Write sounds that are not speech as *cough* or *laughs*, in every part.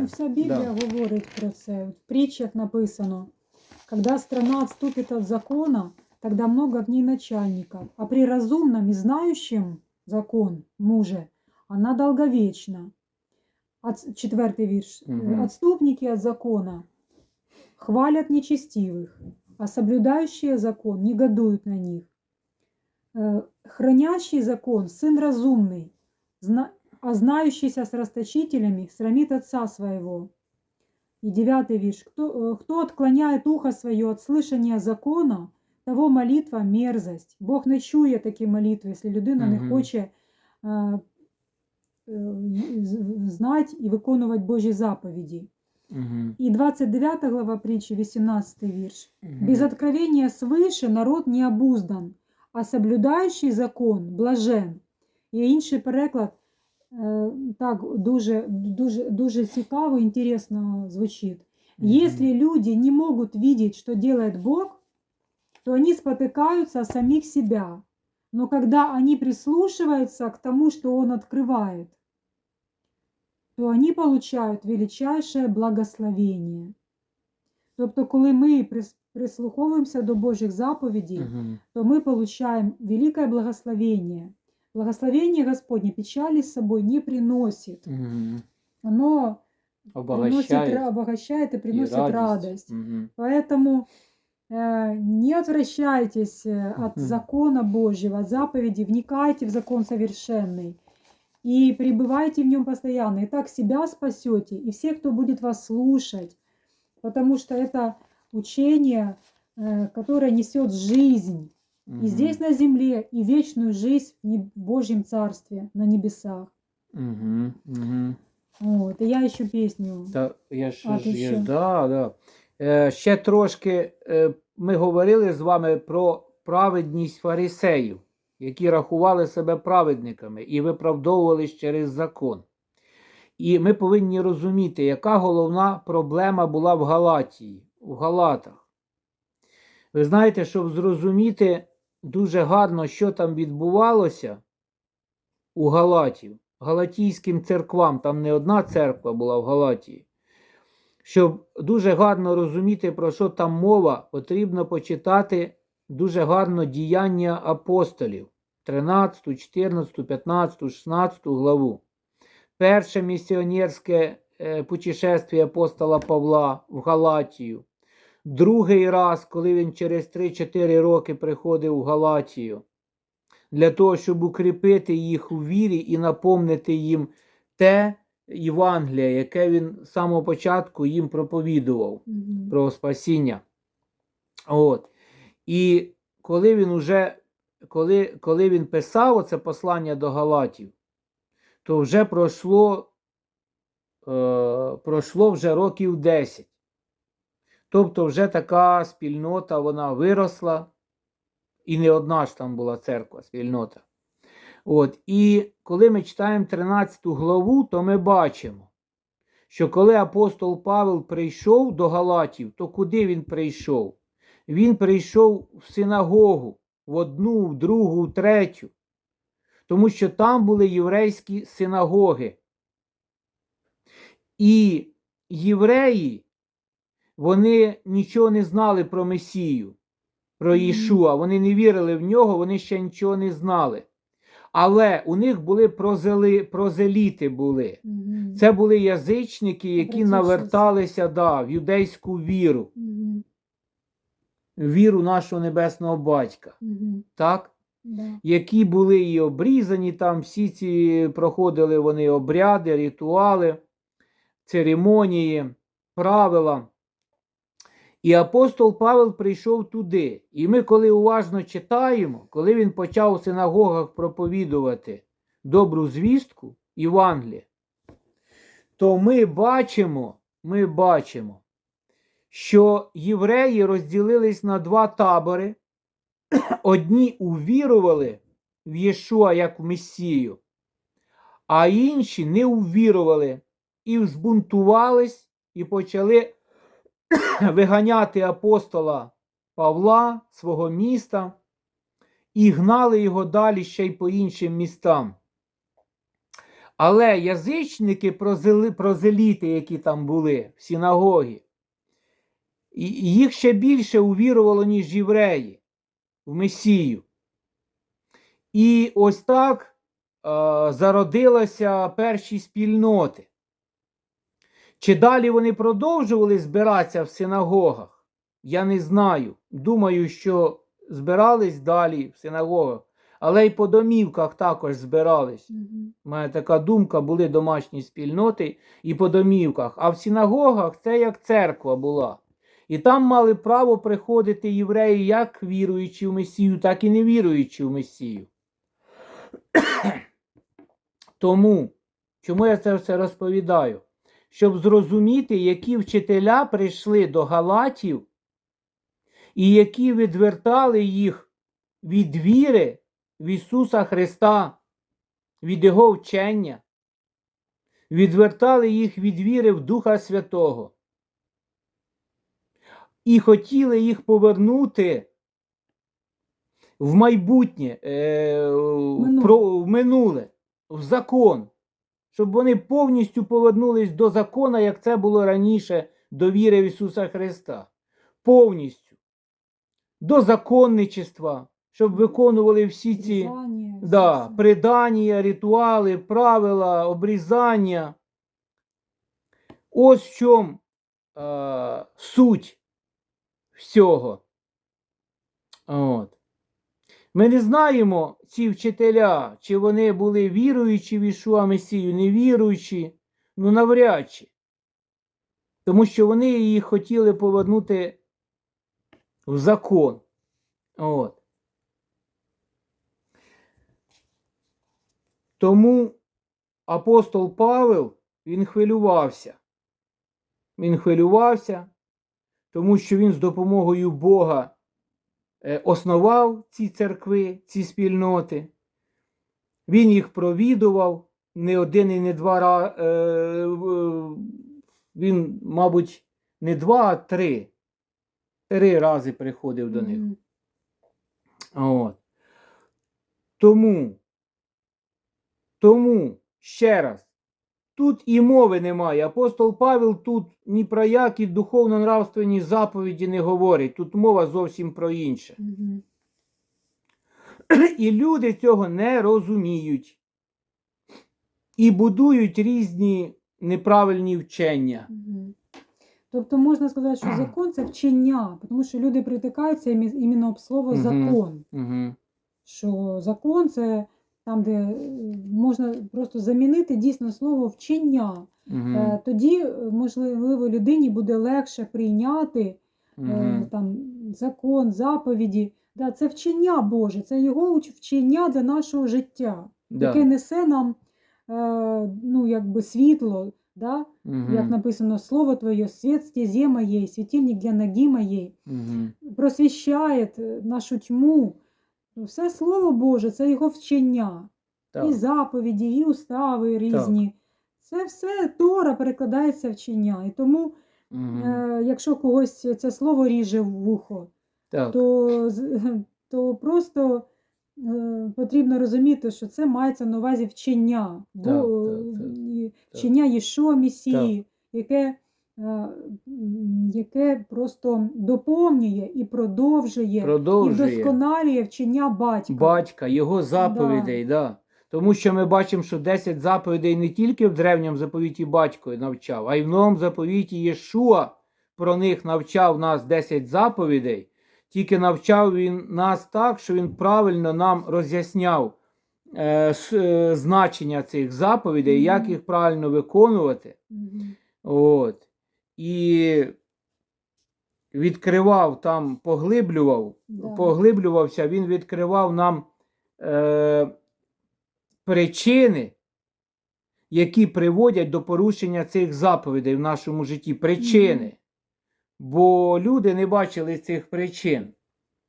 Ну, вся Біблія говорить про це. В притчах написано, когда страна отступит от закона, тогда много в ней начальников, а при разумном и знающем закон муже она долговечна. От, четвертый вирш. Мгм. Отступники от закона хвалят нечестивых, а соблюдающие закон негодуют на них. Э, Хранящий закон сын разумный, зна- а знающийся с расточителями срамит отца своего. И девятый виш. Кто, э, кто отклоняет ухо свое от слышания закона, того молитва мерзость. Бог не чує такі молитви, якщо людина не Мгм. хоче е, е, з- знати і виконувати Божі заповіді. Угу. І 29 глава притчі, 18 вірш. Угу. Без откровения свыше народ не обуздан, а соблюдаючий закон блажен. І інший переклад е, так дуже, дуже, дуже цікаво, інтересно звучить. Если люди не могут видеть, что делает Бог, то они спотыкаются о самих себя. Но когда они прислушиваются к тому, что Он открывает, то они получают величайшее благословение. Тобто, коли ми прис- прислуховуємося до Божих заповідей, Угу. то мы получаем великое благословение. Благословение Господне печали с собой не приносит. Угу. Оно приносит, ра- Обогащає. обогащает и приносит и радость. Угу. Поэтому э, не отвращайтесь э, от Мгм. закона Божьего, от заповедей, вникайте в закон совершенный и пребывайте в нем постоянно. И так себя спасете, и всех, кто будет вас слушать, потому что это учение, э, которое несет жизнь и здесь на земле, и вечную жизнь в Божьем Царстве на небесах. Угу. Угу. Вот. И я еще песню. Та я ж, А, ж- я, ж- да, да. Е, ще трошки е, ми говорили з вами про праведність фарисеїв, які рахували себе праведниками і виправдовувались через закон. І ми повинні розуміти, яка головна проблема була в Галатії, в Галатах. Ви знаєте, щоб зрозуміти дуже гарно, що там відбувалося у Галатів, галатійським церквам, там не одна церква була в Галатії. Щоб дуже гарно розуміти, про що там мова, потрібно почитати дуже гарно діяння апостолів 13, 14, 15, 16 главу. Перше місіонерське е, путешествие апостола Павла в Галатію. Другий раз, коли він через 3-4 роки приходив в Галатію, для того, щоб укріпити їх у вірі і напомнити їм те Євангеліє, яке він з самого початку їм проповідував Мгм. про спасіння. От. І коли він уже, коли, коли він писав це послання до Галатів, то вже пройшло, е, пройшло вже років 10. Тобто вже така спільнота вона виросла, і не одна ж там була церква, спільнота. От. І коли ми читаємо 13 главу, то ми бачимо, що коли апостол Павел прийшов до Галатів, то куди він прийшов? Він прийшов в синагогу, в одну, в другу, в третю, тому що там були єврейські синагоги. І євреї, вони нічого не знали про Месію, про Ішуа. Вони не вірили в нього, вони ще нічого не знали. Але у них були прозели, прозеліти були. Це були язичники, які наверталися да, в юдейську віру, віру нашого небесного батька, так? Да. які були і обрізані, там всі ці проходили вони обряди, ритуали, церемонії, правила. І апостол Павел прийшов туди. І ми, коли уважно читаємо, коли він почав у синагогах проповідувати добру звістку Євангелія, то ми бачимо, ми бачимо, що євреї розділились на два табори. *clears throat* Одні увірували в Єшуа як в Месію, а інші не увірували і збунтувались і почали *coughs* виганяти апостола Павла, свого міста, і гнали його далі ще й по іншим містам. Але язичники, прозеліти, які там були в синагогі, їх ще більше увірувало, ніж євреї в Месію. І ось так е, зародилися перші спільноти. Чи далі вони продовжували збиратися в синагогах? Я не знаю. Думаю, що збирались далі в синагогах, але й по домівках також збирались. У мене така думка, були домашні спільноти і по домівках. А в синагогах це як церква була. І там мали право приходити євреї як віруючі в Месію, так і не віруючі в Месію. Тому, чому я це все розповідаю? Щоб зрозуміти, які вчителя прийшли до Галатів і які відвертали їх від віри в Ісуса Христа, від Його вчення, відвертали їх від віри в Духа Святого і хотіли їх повернути в майбутнє, е, Минуле. про- в минуле, в закон, щоб вони повністю повернулись до закона, як це було раніше, до віри в Ісуса Христа. Повністю. До законничества, щоб виконували всі ці Різання, да, придання, ритуали, правила, обрізання. Ось в чому е, суть всього. От. Ми не знаємо, ці вчителя, чи вони були віруючі в Ішуа Месію, не віруючі, ну навряд чи. Тому що вони її хотіли повернути в закон. От. Тому апостол Павел він хвилювався. Він хвилювався, тому що він з допомогою Бога основав ці церкви, ці спільноти. Він їх провідував не один і не два рази. Він, мабуть, не два, а три. Три рази приходив до них. От. Тому, тому, ще раз, тут і мови немає. Апостол Павел тут ні про які духовно-нравственні заповіді не говорить. Тут мова зовсім про інше. Мгм. *clears throat* І люди цього не розуміють. І будують різні неправильні вчення. Мгм. Тобто можна сказати, що закон це вчення, тому що люди притикаються іменно об слово закон. Угу. Що закон це там, де е, можна просто замінити дійсно слово вчення. Е, Тоді, е, можливо, людині буде легше прийняти е, там, закон, заповіді. Да, це вчення Боже, це його вчення для нашого життя, яке несе нам ну, якби світло. Да? Як написано, слово Твоє, світ стезе моєї, світильник для ноги моєї, просвіщає е, нашу тьму. Ну, Все Слово Боже, це його вчення. І заповіді, і устави різні. Це все Тора перекладається вчення. І тому, е, якщо когось це слово ріже в вухо, Так. то, *laughs* то просто е, потрібно розуміти, що це мається на увазі вчення, бо, Так, так, так, і вчення Єшуа Месії, яке, е, яке просто доповнює і продовжує, і Продовжує. вдосконалює вчення батька. батька, його заповідей, да. Тому що ми бачимо, що 10 заповідей не тільки в древньому заповіті батько навчав, а й в новому заповіті Єшуа про них навчав нас 10 заповідей. Тільки навчав він нас так, що він правильно нам роз'ясняв е, е, значення цих заповідей, як їх правильно виконувати. Мгм. От. І відкривав там, поглиблював, Да. поглиблювався, він відкривав нам е, причини, які приводять до порушення цих заповідей в нашому житті. Причини. Мгм. Бо люди не бачили цих причин.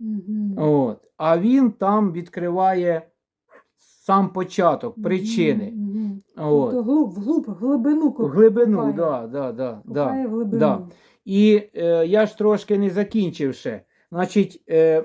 Мгм. От. А він там відкриває сам початок, причини. Мгм. От. Тобто глуб, вглуб, глибину В глибину, да, да, да, да. Глибину. да. І е, я ж трошки не закінчив ще. Значить, е,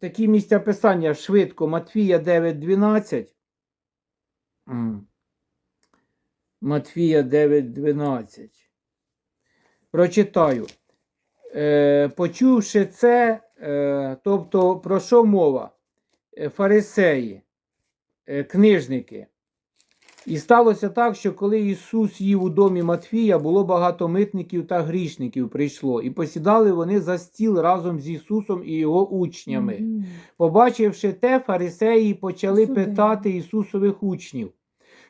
такі місця писання швидко. Матфія 9.12. М. Матфія 9.12. Прочитаю. Е, почувши це, е, тобто про що мова? Е, Фарисеї, книжники. І сталося так, що коли Ісус їв у домі Матфія, було багато митників та грішників прийшло, і посідали вони за стіл разом з Ісусом і його учнями. Мгм. Побачивши те, фарисеї почали Судили. питати Ісусових учнів,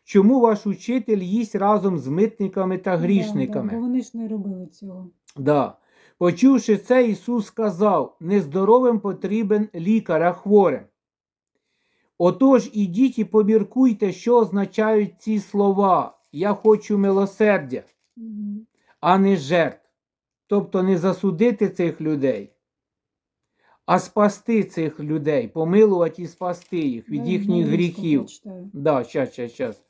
чому ваш учитель їсть разом з митниками та Да, да, грішниками? бо вони ж не робили цього. Да. Почувши це, Ісус сказав: нездоровим потрібен лікар, а хворим. Отож ідіть і поміркуйте, що означають ці слова. Я хочу милосердя, а не жертв. Тобто не засудити цих людей, а спасти цих людей, помилувати і спасти їх від їхніх гріхів. Да, щас, щас, щас.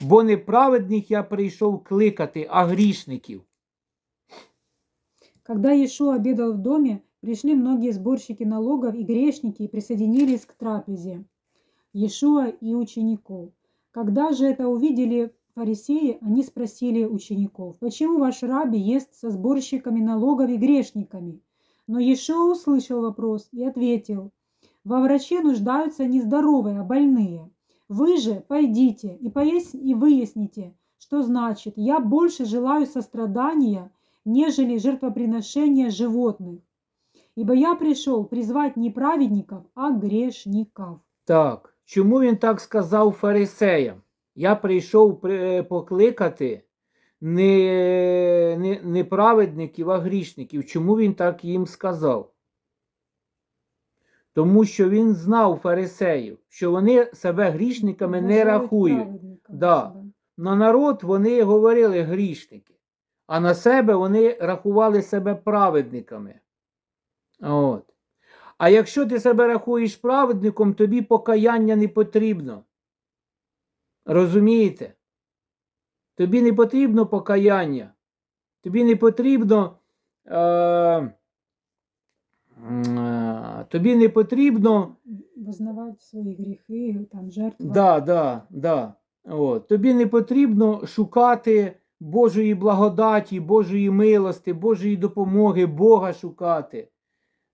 Бо не праведних я прийшов кликати, а грішників. Когда Иешуа обедал в доме, пришли многие сборщики налогов и грешники и присоединились к трапезе Иешуа и учеников. Когда же это увидели фарисеи, они спросили учеников, почему ваш раби ест со сборщиками налогов и грешниками? Но Иешуа услышал вопрос и ответил, во враче нуждаются не здоровые, а больные. Вы же пойдите и, пояс- и выясните, что значит «я больше желаю сострадания, нежели жертвоприношения животных. Ибо я пришел призвать не праведников, а грешников. Так, чому він так сказав фарисеям? Я прийшов покликати не, не, не праведників, а грішників. Чому він так їм сказав? Тому що він знав фарисеїв, що вони себе грішниками не Вважають рахують. Да. На народ вони говорили грішники, а на себе вони рахували себе праведниками. От. А якщо ти себе рахуєш праведником, тобі покаяння не потрібно. Розумієте? Тобі не потрібно покаяння. Тобі не потрібно. Е, е, тобі не потрібно. Визнавати свої гріхи, там, жертва. Да, да, да. От. Тобі не потрібно шукати Божої благодаті, Божої милости, Божої допомоги, Бога шукати.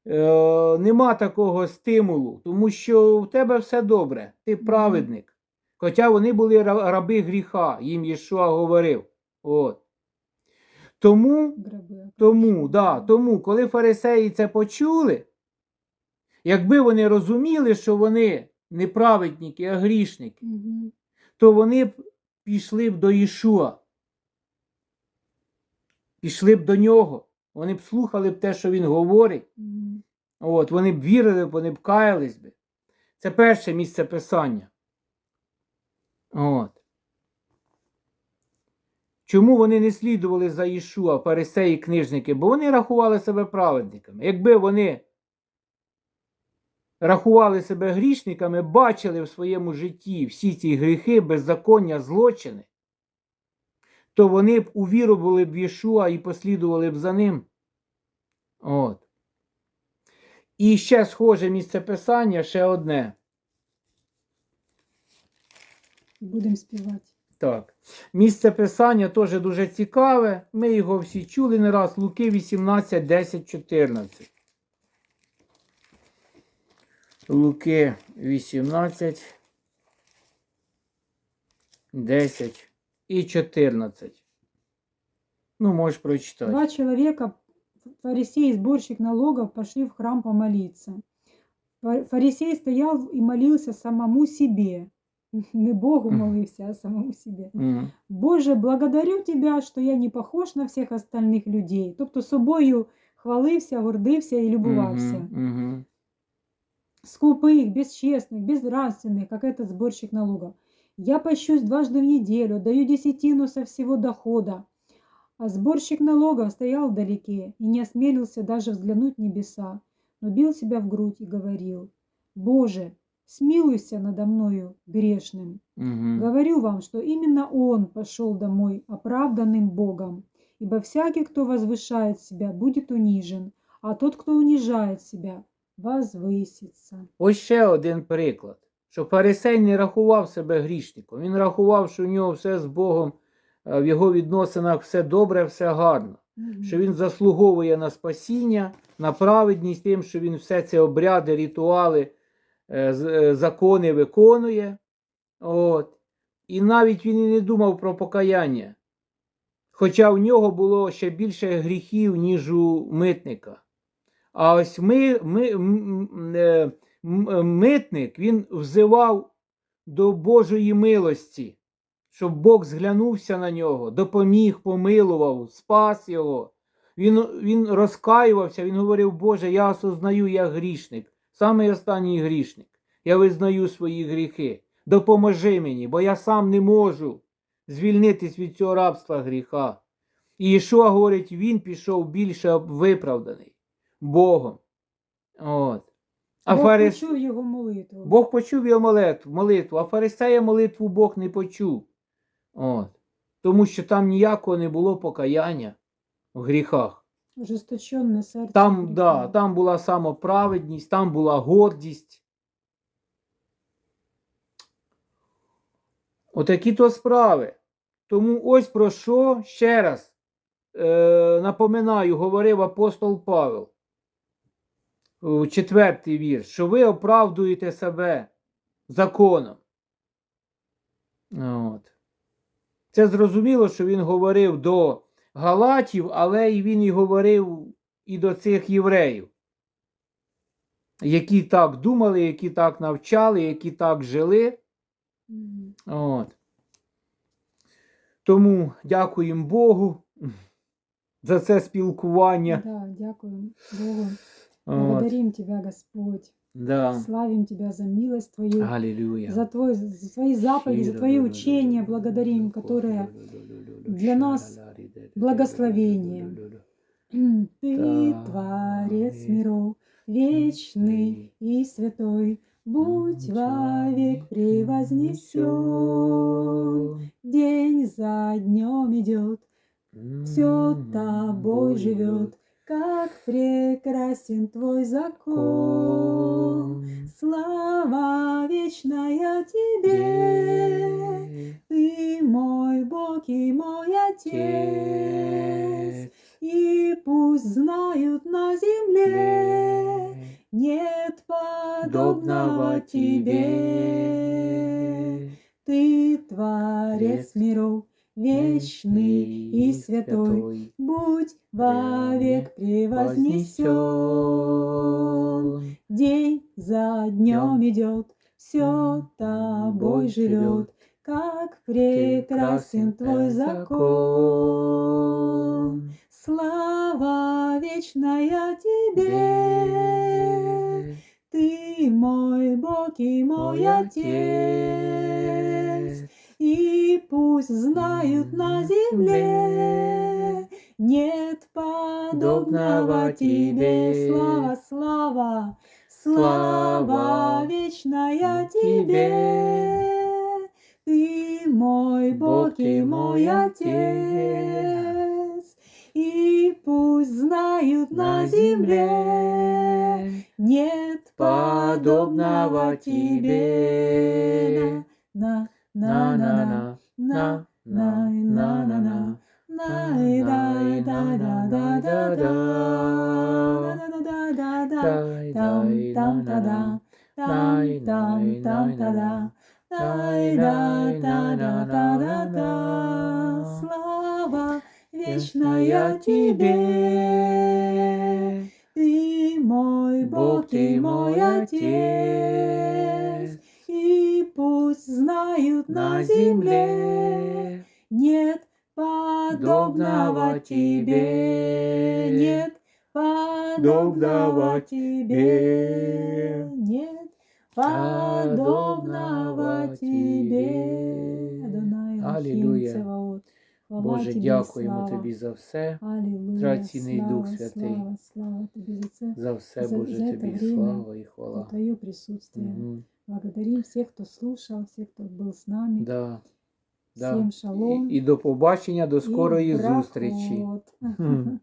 Е, нема такого стимулу, тому що в тебе все добре, ти праведник. Хоча вони були раби гріха, їм Єшуа говорив. От. Тому тому, да, тому, коли фарисеї це почули, якби вони розуміли, що вони не праведники, а грішники, то вони б пішли б до Ішуа. Пішли б до нього. Вони б слухали б те, що він говорить. От, вони б вірили, вони б каялись би. Це перше місце писання. От. Чому вони не слідували за Ішуа, фарисеї, книжники? Бо вони рахували себе праведниками. Якби вони рахували себе грішниками, бачили в своєму житті всі ці гріхи, беззаконня, злочини, то вони б увірували б в Ішуа і послідували б за ним. От. І ще схоже місце писання, ще одне. Будемо співати. Так. Місце писання теж дуже цікаве. Ми його всі чули не раз. Луки 18, 10, 14. Луки 18, 10 і 14. Ну, можеш прочитати. Два человека, фарисей и сборщик налогов, пошли в храм помолиться. Фа- Фарисей стоял и молился самому себе. *laughs* Не Богу Мгм. молился, а самому себе. М, Боже, благодарю Тебя, що я не похож на всіх остальних людей. Тобто собою хвалився, гордився і любувався. мгм, мгм. Скупых, бесчестных, безнравственных, как этот сборщик налогов. Я пощусь дважды в неделю, даю десятину со всего дохода. А сборщик налогов стоял вдалеке и не осмелился даже взглянуть в небеса, но бил себя в грудь и говорил, «Боже, смилуйся надо мною, грешным». Мгм. Говорю вам, что именно он пошел домой оправданным Богом, ибо всякий, кто возвышает себя, будет унижен, а тот, кто унижает себя, возвысится. Ось ще один приклад, що фарисей не рахував себе грішником. Він рахував, що у нього все з Богом е, в його відносинах все добре, все гарно. Мгм. Що він заслуговує на спасіння, на праведність тим, що він все ці обряди, ритуали, е, е, закони виконує. От. І навіть він і не думав про покаяння. Хоча в нього було ще більше гріхів, ніж у митника. А ось ми, ми, м- м- м- е, митник він взивав до Божої милості, щоб Бог зглянувся на нього, допоміг, помилував, спас його. Він, він розкаювався, він говорив, Боже, я осознаю, я грішник, самий останній грішник. Я визнаю свої гріхи. Допоможи мені, бо я сам не можу звільнитись від цього рабства гріха. І Ішуа говорить, він пішов більше виправданий Богом. От. А Бог фарис... почув його молитву. Бог почув його молитву, молитву, а фарисея молитву Бог не почув. От. Тому що там ніякого не було покаяння в гріхах. Ожесточенне серце. Там, да, там була самоправедність, там була гордість. Отакі то справи. Тому ось про що ще раз е, напоминаю, говорив апостол Павел. Четвертий вірш, що ви оправдуєте себе законом. От. Це зрозуміло, що він говорив до Галатів, але і він і говорив і до цих євреїв, які так думали, які так навчали, які так жили. От. Тому дякуємо Богу за це спілкування. Да, дякуем Богу. Благодарим Тебя, Господь. Да. Славим Тебя за милость Твою, Аллилуйя. за, твой, за Твои заповеди, за Твои учения благодарим, которые для нас благословение. Ты Творец миров, вечный и святой, будь вовек превознесен. День за днем идет, все тобой живет, как прекрасен твой закон. Слава вечная тебе, ты мой Бог и мой Отец. И пусть знают на земле, нет подобного тебе. Ты Творец миров, вечный и святой, будь вовек превознесен. День за днем идет, все тобой живет, как прекрасен твой закон. Слава вечная тебе, ты мой Бог и мой Отец. И пусть знают на земле, нет подобного тебе. Слава, слава, слава вечная тебе. Ты мой Бог и мой Отец. И пусть знают на земле, нет подобного тебе. На, на, на на на на на на на на Слава вечная тебе, ты мой Бог, ты мой Отец И пусть знают на земле, нет подобного тебе, нет подобного тебе, нет подобного тебе. Адонай Алілуя. Аллилуйя. Цеваот. Хвала Боже, тобі, дякуємо слава. тобі за все, Аллилуйя. Драгоцінний слава, Дух Святий. Слава, слава тобі за це, за все, За- Боже, за це тобі время, слава і за хвала. твое присутствие. Благодарим всех, кто слушал, всех, кто был с нами. Да. Да. Всем шалом. І, і до побачення, до скорої зустрічі. *laughs*